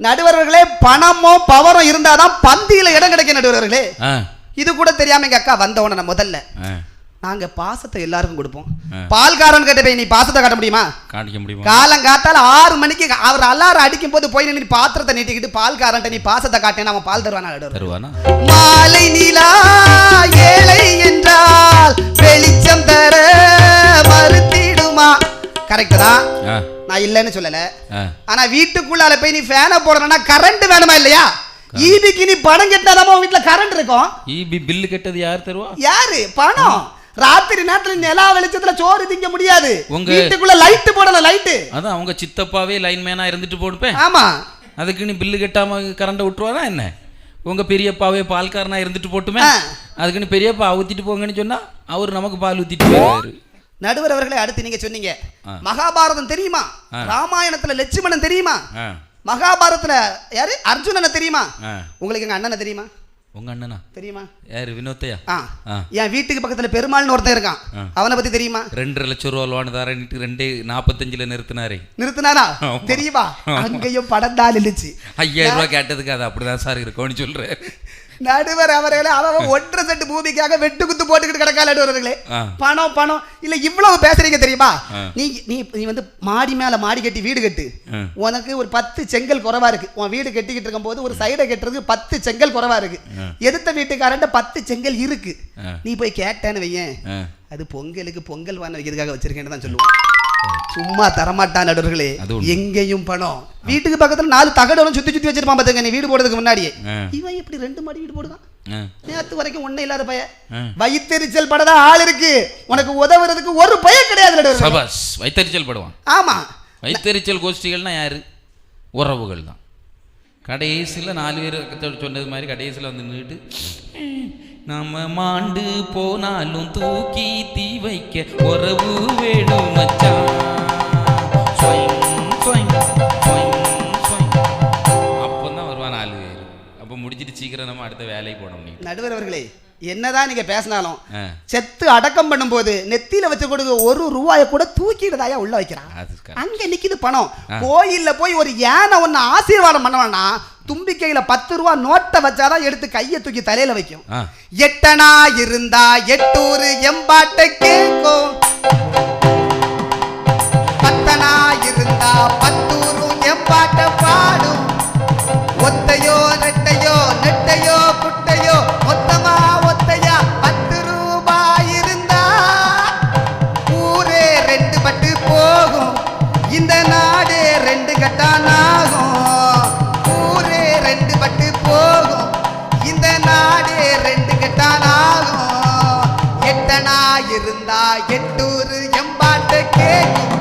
நடுவர்களே பணமோ பவரோ இருந்தாதான் பந்தியில இடம் கிடைக்கும் நடுவர்களே. இது கூட தெரியாம எங்க அக்கா வந்த உடனே முதல்ல நாங்க பாசத்தை எல்லாருக்கும் கொடுப்போம். பால்காரன் கிட்ட போய் நீ பாசத்தை காட்ட முடியுமா? காணிக்க முடியுமா? காலம் காத்தால ஆறு மணிக்கு அவர் அலாரம் அடிக்கும் போது போய் நின்னு பாத்திரத்தை நீட்டிக்கிட்டு பால்காரன்ட்ட நீ பாசத்தை காட்டேன்னு அவன் பால் தருவானா மாலை நிலா ஏழை என்றால் வெளிச்சம் தர மறுத்திடுமா? கரெக்ட் தான். நான் இல்லைன்னு சொல்லல. ஆனா வீட்டுக்குள்ளால போய் நீ ஃபேனை போடணும்னா கரண்ட் வேணுமா இல்லையா? ஈபிக்கு நீ பணம் கட்டினாதான் உன் வீட்டுல கரண்ட் இருக்கும். இபி பில்லு கட்டது யார் தருவா? யாரு? பணம். ராத்திரி நேரத்துல நிலா வெளிச்சத்துல சோறு திங்க முடியாது. உங்க- வீட்டுக்குள்ள லைட் போடணும் லைட் அதான் அவங்க சித்தப்பாவே லைன்மேனா இருந்துட்டு போடுப்பேன். ஆமா. அதுக்கு நீ பில்லு கட்டாம கரண்ட விட்டுருவானா என்ன? உங்க பெரியப்பாவே பால்காரனா இருந்துட்டு போட்டுமே. ஆ. அதுக்கு நீ பெரியப்பா ஊத்திட்டு போங்கன்னு சொன்னா அவர் நமக்கு பால் ஊத்திட்டு போயிருவாரு நடுவர் அவர்களே அடுத்து நீங்க சொன்னீங்க. மகாபாரதம் தெரியுமா. ராமாயணத்துல லட்சுமணன் தெரியுமா? மகாபாரதத்துல யாரு? அர்ஜுனனை தெரியுமா? உங்களுக்கு எங்க அண்ணனை தெரியுமா? உங்க அண்ணனா? தெரியுமா? யாரு? வினோத்தையா. என் வீட்டுக்கு பக்கத்துல பெருமாள்னு ஒருத்தன் இருக்கான். அவனை பத்தி தெரியுமா? ரெண்டரை லட்சம் ரூபா லோன் தரேன்ட்டு ரெண்டே நாற்பத்தஞ்சுல நிறுத்தினாரே. நிறுத்தினாரா. தெரியுமா? அங்கேயும் படம் தான் இருந்துச்சு ஐயாயிரம் ரூபாய் கேட்டதுக்கு அது அப்படிதான் சார் இருக்கும்னு சொல்றேன். நடுவர் அவர்களே அவன் ஒன்றரை செட்டு பூமிக்காக வெட்டு குத்து போட்டுக்கிட்டு கிடக்கா நடுவர்களே. பணம் பணம் இல்ல இவ்வளவு பேசுறீங்க தெரியுமா. நீ நீ நீ வந்து மாடி மேல மாடி கட்டி வீடு கட்டு. உனக்கு ஒரு பத்து செங்கல் குறைவா இருக்கு உன் வீடு கட்டிக்கிட்டு இருக்கும்போது ஒரு சைடை கட்டுறதுக்கு பத்து செங்கல் குறைவா இருக்கு. எதிர்த்த வீட்டுக்காரன்ட்ட பத்து செங்கல் இருக்கு. நீ போய் கேட்டேன்னு வையேன். அது பொங்கலுக்கு பொங்கல் வான வைக்கிறதுக்காக வச்சிருக்கேன்னு தான் சொல்லுவான் சும்மா தரமாட்டான் நடுவர்களே. எங்கேயும் பணம். வீட்டுக்கு பக்கத்துல நாலு தகடலும் சுத்தி சுத்தி வச்சிருப்பான் பாத்துங்க நீ வீடு போடுறதுக்கு முன்னாடியே. இவன் எப்படி ரெண்டு மாடி வீடு போடுதான். நேத்து வரைக்கும் ஒண்ணே இல்லாத பைய. வயித்தெரிச்சல் படதான் ஆள் இருக்கு. உனக்கு உதவுறதுக்கு ஒரு பைய கிடையாது. சபாஸ் வைத்தறிச்சல் படுவான். ஆமா. வைத்தறிச்சல் கோஷ்டிகள்னா யாரு? உறவுகள் தான். கடைசியில் நாலு பேர் சொன்னது மாதிரி கடைசியில் வந்து நின்றுட்டு நம்ம மாண்டு போனாலும் தூக்கி தீ வைக்க உறவு வேணும் மச்சான். அப்பதான் வருவான் நாலு பேர் அப்போ முடிச்சிட்டு சீக்கிரம் நம்ம அடுத்த வேலைக்கு போனோம் நீ நடுவர் அவர்களே என்னதான் நீங்க பேசினாலும் செத்து அடக்கம் பண்ணும்போது நெத்தியில வச்சு கொடுக்க ஒரு ரூபாய கூட தூக்கிடுதாயா உள்ள வைக்கிறான். அங்க நிக்குது பணம். கோயில்ல போய் ஒரு யானை ஒண்ணு ஆசீர்வாதம் பண்ணவனா தும்பிக்கையில பத்து ரூபா நோட்டை வச்சாதான் எடுத்து கையை தூக்கி தலையில வைக்கும். எட்டனா இருந்தா எட்டூரு எம்பாட்ட கேக்கும் எட்டூரு எம்பாட்ட கேக்கும்.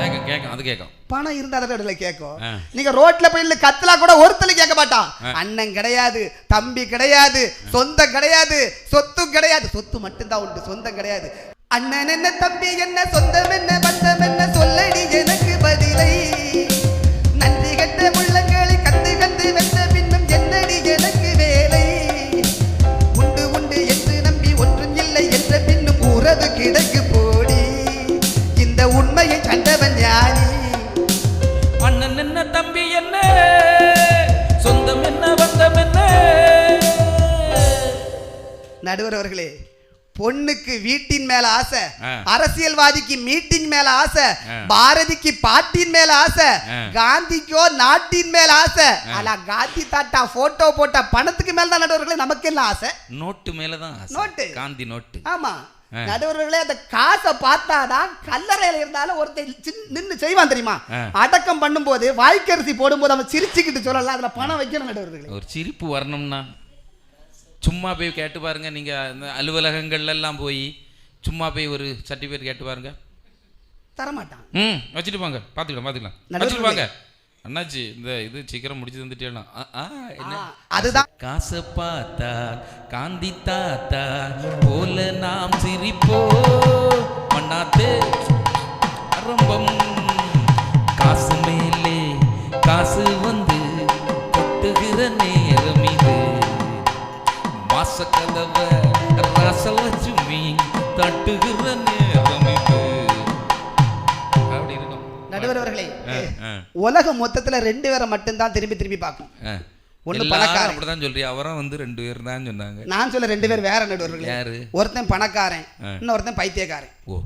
கேட்கும் கேட்கும் அது கேட்கும் பணம் இருந்தா தான் கேட்கும். நீங்க ரோட்ல போய் கத்தலா கூட ஒருத்தல கேட்க மாட்டான். அண்ணன் கிடையாது தம்பி கிடையாது சொந்தம் கிடையாது சொத்தும் கிடையாது. சொத்து மட்டும்தான் உண்டு சொந்தம் கிடையாது. அண்ணன் என்ன தம்பி என்ன சொந்தம் என்ன பந்தம் என்ன சொல்லடி எனக்கு பதிலை. நடுவர் அவர்களே பொண்ணுக்கு வீட்டின் மேல ஆசை. அரசியல்வாதிக்கு மீட்டிங் மேல ஆசை. பாரதிக்கு பாட்டின் மேல ஆசை. காந்திக்கோ நாட்டின் மேல ஆசை ஆனா காந்தி தாத்தா போட்டோ போட்ட பணத்துக்கு மேல தான் நடுவர்களே நமக்கு என்ன ஆசை நோட்டு மேலதான். நோட்டு. காந்தி நோட்டு ஆமா. நடுவர்களே அந்த காசை பார்த்தாதான் கல்லறையில இருந்தாலும் ஒருத்தன் சின்ன- நின்னு செய்வான் தெரியுமா. அடக்கம் பண்ணும்போது வாய்க்கரிசி போடும்போது அவன் சிரிச்சுக்கிட்டு சொல்லலாம் அதுல பணம் வைக்கணும் நடுவர்களே ஒரு சிரிப்பு வரணும்னா சும்மா போய் கேட்டு பாருங்க நீங்க அந்த அலுவலகங்கள்ல எல்லாம் போய் சும்மா போய் ஒரு சர்டிஃபிகேட் கேட்டு பாருங்க. தரமாட்டான். ம் வச்சுட்டு போங்க. பார்த்துக்கலாம் பார்த்துக்கலாம். வச்சுட்டு போங்க அண்ணாச்சி இந்த இது சீக்கிரம் முடிச்சு தந்துட்டேலாம் அதுதான். காசை பார்த்தா காந்தி தாத்தா போல நாம் சிரிப்போ? மண்ணாத்தே ஆரம்பம். காசு மேலே காசு வந்து கொட்டுகிற நேரம் இது மாசக்கதவ ரசலட்சுமி தட்டுகிற நேரம் இது. அப்படி இருக்கும் நடுவர் அவர்களே ஆ. உலகம் மொத்தத்துல ரெண்டு பேரை மட்டும்தான் திரும்பி திரும்பி பார்க்கும் எல்லாரும் பணக்காரன். அப்படிதான் சொல்றியா அவரும் வந்து ரெண்டு பேர் தான் சொன்னாங்க. நான் சொல்ல ரெண்டு பேர் வேற நடுவர்களே. யாரு? ஒருத்தன் பணக்காரன். இன்னொருத்தன் பைத்தியக்காரன். ஓ.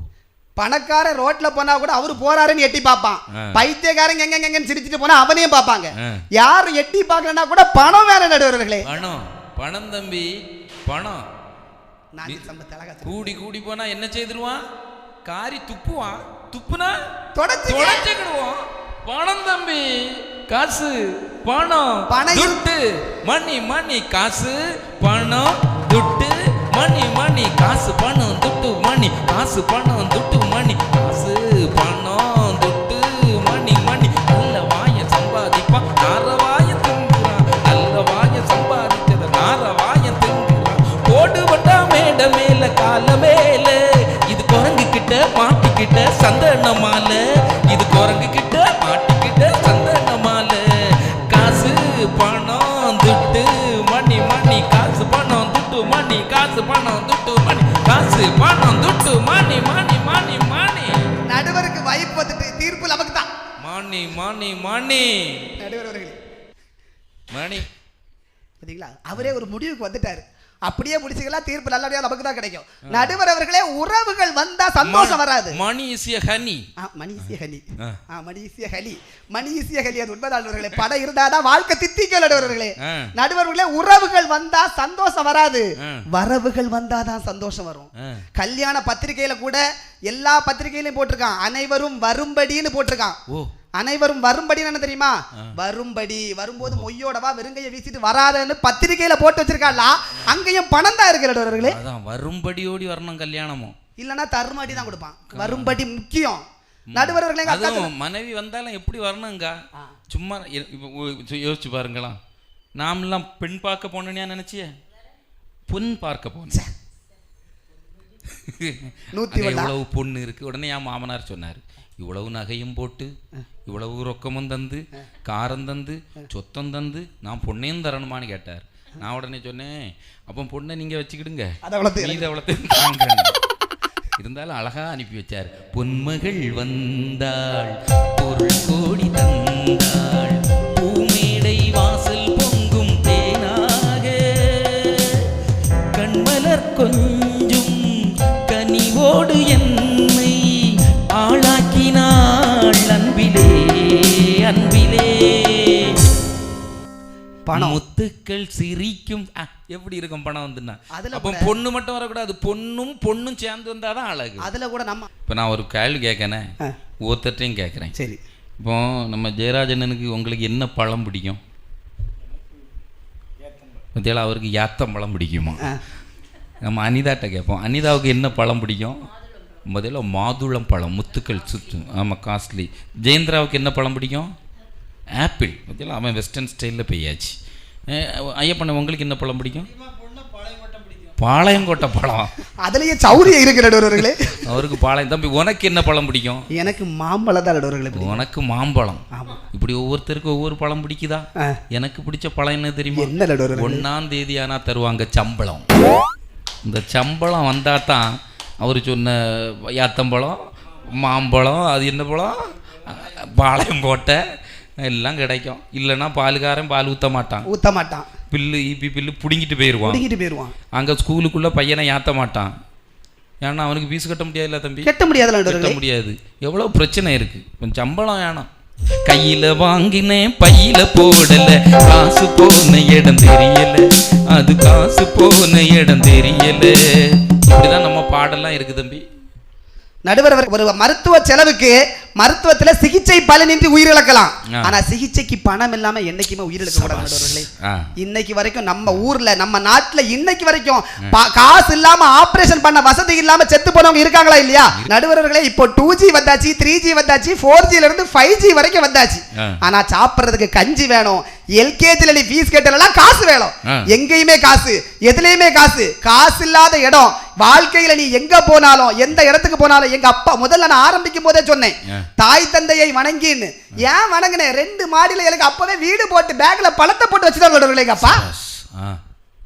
பணக்காரன் ரோட்ல போனா கூட அவரு போறாருன்னு எட்டி பார்ப்பான். ஆ. பைத்தியக்காரன் எங்க எங்கன்னு சிரிச்சிட்டு போனா அவனையும் பார்ப்பாங்க. யாரும் எட்டி பார்க்கலன்னா கூட பணம் வேற நடுவர்களே. பணம். பணம் தம்பி பணம். கூடி கூடி போனா என்ன செய்திருவான்? காரி துப்புவான். துப்புனா தொடச்சு தொலைச்சுக்கிடுவோம் பணம் தம்பி காசு பணம் துட்டு மணி மணி காசு பணம் துட்டு மணி மணி காசு பணம் துட்டு மணி காசு பணம் துட்டு. கிட்ட மாட்டிக்கிட்ட சந்தன மாலை இது குரங்கு கிட்ட மாட்டிக்கிட்ட சந்தன மாலை காசு பணம் துட்டு மணி மணி. காசு பணம் துட்டு மணி. காசு பணம் துட்டு மணி. காசு பணம் துட்டு மணி மணி மணி மணி. நடுவருக்கு வாய்ப்பு வந்துட்டு தீர்ப்பு நமக்கு தான் மணி மணி மணி. நடுவர் அவர்களே. மணி. பாத்தீங்களா? அவரே ஒரு முடிவுக்கு வந்துட்டாரு. அப்படியே முடிச்சுக்கலாம் தீர்ப்பு நல்லபடியா நமக்கு தான் கிடைக்கும். நடுவர் அவர்களே உறவுகள் வந்தா சந்தோஷம் வராது. மணி எ ஹனி ஆ, மணிசிய ஹலி ஆ. ஆ மணிசிய ஹலி மணிசிய ஹலி அது நடுவர்களே. படம் இருந்தாதான் வாழ்க்கை தித்திக்கும் நடுவர்களே. நடுவர்களே உறவுகள் வந்தா சந்தோஷம் வராது. வரவுகள் வந்தாதான் சந்தோஷம் வரும். கல்யாண பத்திரிகையில கூட எல்லா பத்திரிகையிலையும் போட்டிருக்கான். அனைவரும் வரும்படின்னு போட்டிருக்கான். அனைவரும் வரும்படி என்ன தெரியுமா? வரும்படி. வரும்போது மொய்யோடவா வெறுங்கைய வீசிட்டு வராதன்னு பத்திரிகையில போட்டு வச்சிருக்காளா? அங்கேயும் பணம் தான் இருக்கு நடுவர்களே அதான் வரும்படி ஓடி வரணும் கல்யாணமும் இல்லனா தருமடி தான் கொடுப்பான். வரும்படி முக்கியம். நடுவர்களே மனைவி வந்தாலும் எப்படி வரணுங்க சும்மா யோசிச்சு பாருங்களா நாமெல்லாம் பெண் பார்க்க போனோன்னு நினைச்சிய? பொன் பார்க்க போனேன் நூத்தி? இவ்வளவு பொண்ணு இருக்கு? உடனே என் மாமனார் சொன்னார். இவ்வளவு நகையும் போட்டு இவ்வளவு ரொக்கமும் தந்து காரம் தந்து சொத்தம் தந்து நான் பொண்ணையும் தரணுமான்னு கேட்டார். நான் உடனே சொன்னேன் அப்போ பொண்ணை நீங்க வச்சுக்கிடுங்க. வளர்த்து தாங்குறேன். இருந்தாலும் அழகா அனுப்பி வச்சார். பொன்மகள் வந்தாள் பொருள் கோடி தந்தாள் பூமேடை வாசல் பொங்கும் தேனாக. கண்மலர் கொஞ்சும் கனிவோடு என்னை பணம். முத்துக்கள் சிரிக்கும். எப்படி இருக்கும் பணம் வந்துன்னா? அதுல அப்போ பொண்ணு மட்டும் வரக்கூடாது. பொண்ணும் பொண்ணும் சேர்ந்து வந்தாதான் அழகு. அதுல கூட நம்ம இப்போ நான் ஒரு கேள்வி கேட்கறேன்? ஆ. ஒருத்தர்ட்டையும் கேட்குறேன். சரி. இப்போ நம்ம ஜெயராஜனனுக்கு உங்களுக்கு என்ன பழம் பிடிக்கும்? பத்தியால அவருக்கு யாத்தம் பழம் பிடிக்குமா. நம்ம அனிதாட்ட கேட்போம். அனிதாவுக்கு என்ன பழம் பிடிக்கும்? முதல்ல மாதுளம் பழம் முத்துக்கள் சுத்து ஆமாம் காஸ்ட்லி ஜெயந்திராவுக்கு என்ன பழம் பிடிக்கும்? ஆப்பிள் பத்தியால அவன் வெஸ்டர்ன் ஸ்டைலில் பெய்யாச்சு ஐயப்பண்ண உங்களுக்கு என்ன பழம் பிடிக்கும்? பாளையங்கோட்டை பழம். அதுலயே சௌரியம் இருக்கு நடுவர்களே. அவருக்கு பாளையம். தம்பி உனக்கு என்ன பழம் பிடிக்கும்? எனக்கு மாம்பழம் தான் நடுவர்களே. உனக்கு மாம்பழம். ஆமா. இப்படி ஒவ்வொருத்தருக்கும் ஒவ்வொரு பழம் பிடிக்குதா. எனக்கு பிடிச்ச பழம் என்ன தெரியுமா? என்ன நடுவர்களே? ஒன்னாம் தேதி ஆனா தருவாங்க சம்பளம். இந்த சம்பளம் வந்தா தான் அவர் சொன்ன யாத்தம்பழம் மாம்பழம் அது என்ன பழம்? பாளையங்கோட்டை. எல்லாம் கிடைக்கும். இல்லைன்னா பாலுக்காரன் பால் ஊற்ற மாட்டான். ஊத்த மாட்டான். பில்லு ஈபி பில்லு பிடுங்கிட்டு போயிடுவான். பிடிங்கிட்டு போயிருவான் அங்கே ஸ்கூலுக்குள்ள பையனை யாத்த மாட்டான். ஏன்னா அவனுக்கு ஃபீஸ் கட்ட முடியாதுல்ல தம்பி? கெட்ட முடியாதுல கட்ட முடியாது. எவ்வளோ பிரச்சனை இருக்கு. கொஞ்சம் சம்பளம் வேணாம். கையில வாங்கினேன் பையில போடல. காசு போன இடம் தெரியல. அது காசு போன இடம் தெரியல. இப்படிதான் நம்ம பாடெல்லாம் இருக்கு தம்பி. நடுவர் ஒரு மருத்துவ செலவுக்கு மருத்துவத்துல சிகிச்சை பலனின்றி உயிரிழக்கலாம். ஆனா சிகிச்சைக்கு பணம் இல்லாம என்னைக்குமே உயிரிழக்க கூடாது நடுவர்களே இன்னைக்கு வரைக்கும் நம்ம ஊர்ல நம்ம நாட்டுல இன்னைக்கு வரைக்கும் காசு இல்லாம ஆபரேஷன் பண்ண வசதி இல்லாம செத்து போனவங்க இருக்காங்களா இல்லையா? நடுவர்களே இப்போ டூ ஜி வந்தாச்சு த்ரீ ஜி வந்தாச்சு ஃபோர் ஜில இருந்து ஃபைவ் ஜி வரைக்கும் வந்தாச்சு. ஆனா சாப்பிடுறதுக்கு கஞ்சி வேணும் எல்கேஜில நீ ஃபீஸ் கட்டலாம் காசு வேணும். எங்கேயுமே காசு எதுலயுமே காசு. காசு இல்லாத இடம் வாழ்க்கையில நீ எங்க போனாலும் எந்த இடத்துக்கு போனாலும் எங்க அப்பா முதல்ல நான் ஆரம்பிக்கும் போதே சொன்னேன். தாய் தந்தையை வணங்கின்னு. ஏன் வணங்கினேன் ரெண்டு மாடியில எனக்கு அப்பவே வீடு போட்டு பேக்ல பழத்தை போட்டு வச்சுதான் எங்க அப்பா?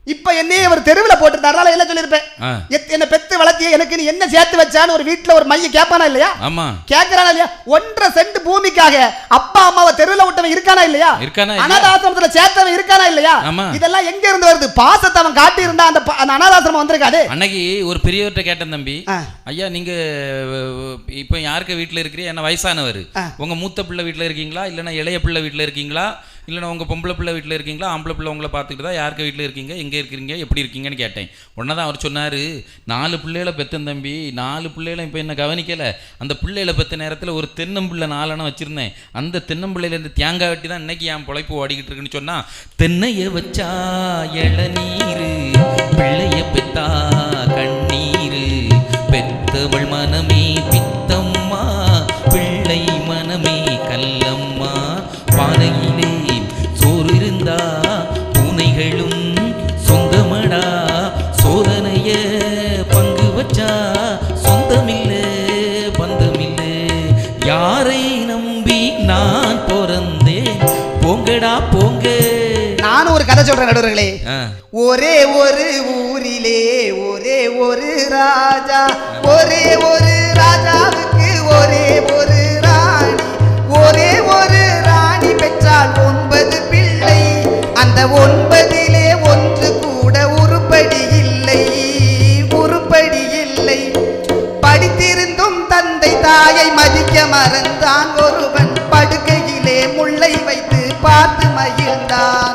இப்ப என்னையே ஒரு தெருவுல போட்டுட்டாரால என்ன. எத்- என்ன பெத்து வளர்த்திய எனக்கு நீ என்ன சேர்த்து வச்சான்னு ஒரு வீட்டுல ஒரு மைய கேட்பானா இல்லையா? ஆமா. கேக்குறானா இல்லையா? ஒன்றரை சென்ட் பூமிக்காக அப்பா அம்மாவை தெருவுல விட்டவன் இருக்கானா இல்லையா? அனாதாசிரமத்துல சேர்த்தவன் இருக்கானா இல்லையா. இதெல்லாம் எங்க இருந்து வருது? பாசத்தை அவன் காட்டி இருந்தா அந்த அனாதாசிரமம் வந்திருக்காது. அன்னைக்கு ஒரு பெரியவர்கிட்ட கேட்டேன் தம்பி. ஐயா நீங்க இப்போ யாருக்கு வீட்டில் இருக்கிறீ என்ன வயசானவர். உங்க மூத்த பிள்ளை வீட்டில் இருக்கீங்களா? இல்லைன்னா இளைய பிள்ளை வீட்டில் இருக்கீங்களா? இல்லைன்னா உங்கள் பொம்பளை பிள்ளை வீட்டில் இருக்கீங்களா? ஆம்பளை பிள்ளை உங்களை பார்த்துக்கிட்டு தான் யாருக்கு வீட்டில் இருக்கீங்க? எங்கே இருக்கிறீங்க? எப்படி இருக்கீங்கன்னு கேட்டேன். உடனே தான் அவர் சொன்னார் நாலு பிள்ளைகளை பெத்தன் தம்பி. நாலு பிள்ளைகளை இப்போ என்ன கவனிக்கலை. அந்த பிள்ளைகளை பெற்ற நேரத்தில் ஒரு தென்னம்பிள்ளை நாலனை வச்சுருந்தேன். அந்த தென்னம்பிள்ளையிலேருந்து தேங்காய் வெட்டி தான் இன்னைக்கு என் பொழைப்பு ஓடிக்கிட்டு இருக்குன்னு சொன்னா தென்னையை வச்சா இளநீர் பிள்ளைய பெத்தா ஒரு கதை சொல்றேன் நடுவர்களே. ஒரே ஒரு ஊரிலே ஒரே ஒரு ராஜா ஒரே ஒரு ராஜாவுக்கு ஒரே ஒரு ராணி ஒரே ஒரு ராணி பெற்றால் ஒன்பது பிள்ளை. அந்த ஒன்பதிலே ஒன்று கூட உருப்படி இல்லை உருப்படி இல்லை. படித்திருந்தும் தந்தை தாயை மதிக்க மறந்தான். ஒருவன் படுக்கையிலே முல்லை வைத்து பார்த்து மகிழ்ந்தான்.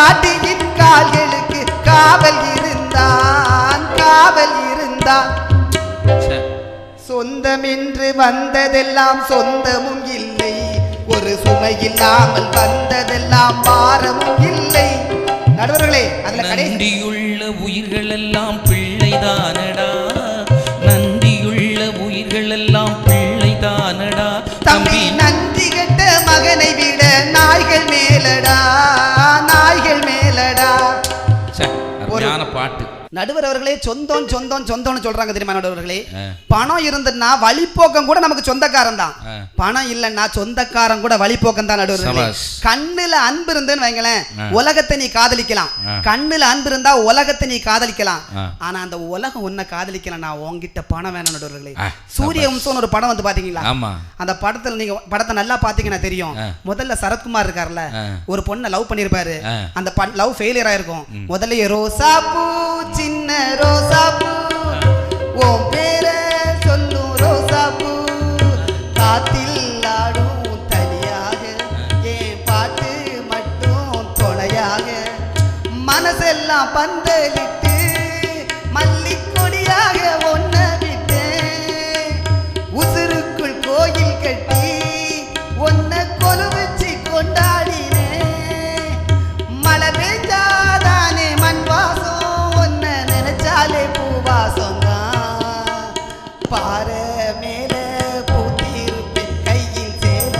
பொண்டாட்டியின் கால்களுக்கு காவல் இருந்தான் காவல் இருந்தான் சே. சொந்தமென்று வந்ததெல்லாம் சொந்தமும் இல்லை ஒரு சுமை இல்லாமல் நடுவர் அவர்களே சொந்தம் சொந்தம் சொந்தம்னு சொல்றாங்க தெரியுமா நடுவர்களே. பணம் இருந்துன்னா வழிப்போக்கம் கூட நமக்கு சொந்தக்காரன் தான். பணம் இல்லைன்னா சொந்தக்காரன் கூட வழிப்போக்கம் தான் நடுவர்களே. கண்ணுல அன்பு இருந்துன்னு வைங்களேன். உலகத்தை நீ காதலிக்கலாம். கண்ணுல அன்பு இருந்தா உலகத்தை நீ காதலிக்கலாம். ஆனா அந்த உலகம் உன்னை காதலிக்கலன்னா உன்கிட்ட பணம் வேணும் நடுவர்களே சூரிய வம்சம்னு ஒரு படம் வந்து பாத்தீங்களா அந்த படத்துல நீங்க படத்தை நல்லா பாத்தீங்கன்னா தெரியும். முதல்ல சரத்குமார் இருக்கார்ல ஆ. ஒரு பொண்ணை லவ் பண்ணிருப்பாரு. அந்த லவ் ஃபெயிலியர் ஆயிருக்கும் முதல்ல ரோசா பூ சின்ன ரோசா உன் பேரை சொல்லும் ரோசா காத்தில் ஆடும் தனியாக என் பாட்டு மட்டும் துணையாக. மனசெல்லாம் பாறை மேல பூத்திருப்பேன். கையில் சேல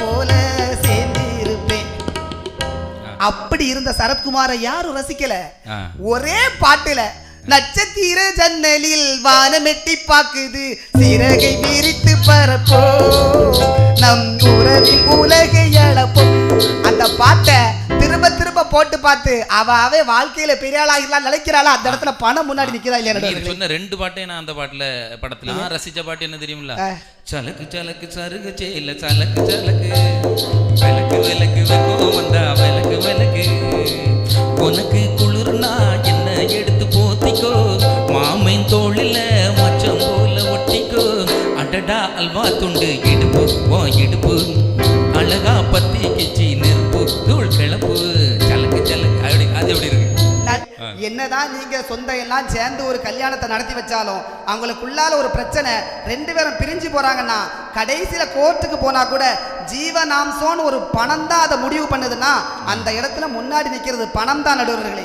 போல சேர்ந்திருப்பேன். அப்படி இருந்த சரத்குமாரை யாரும் ரசிக்கல. ஒரே பாட்டுல நட்சத்திர ஜன்னலில் வானம் எட்டி பாக்குது சிறகை விரித்து பரப்போ நம் உறவில் உலகை அளப்போ. அந்த பாட்டை திரும்ப திரும்ப போட்டு பார்த்து அவ அவ வாழ்க்கையில பெரிய ஆளாகிடலாம் நினைக்கிறாளா? அந்த இடத்துல பணம் முன்னாடி நிக்கிறா இல்லையா? சொன்ன ரெண்டு பாட்டையும் நான் அந்த பாட்டுல படத்துல ரசிச்ச பாட்டு என்ன தெரியுமில்ல. சலக்கு சலக்கு சருகு சேல சலக்கு சலக்கு. விளக்கு விளக்கு வெக்கம் வந்தா விளக்கு விளக்கு. உனக்கு குளிர்னா என்ன எடுத்து போத்திக்கோ? மாமன் தோளில மச்சம் போல ஒட்டிக்கோ. அடடா அல்வா துண்டு இடுப்பு ஓ இடுப்பு. அழகா பத்தி கிச்சி நெருப்பு தூள் கிளப்பு அப்படி அது எப்படி இருக்கு? என்னதான் நீங்க சொந்தம் எல்லாம் சேர்ந்து ஒரு கல்யாணத்தை நடத்தி வச்சாலும் அவங்களுக்குள்ளால ஒரு பிரச்சனை ரெண்டு பேரும் பிரிஞ்சு போறாங்கன்னா கடைசியில கோர்ட்டுக்கு போனா கூட ஜீவனாம்சம்னு ஒரு பணம் தான் அதை முடிவு பண்ணுதுன்னா அந்த இடத்துல முன்னாடி நிக்கிறது பணம் தான் நடுவர்களே.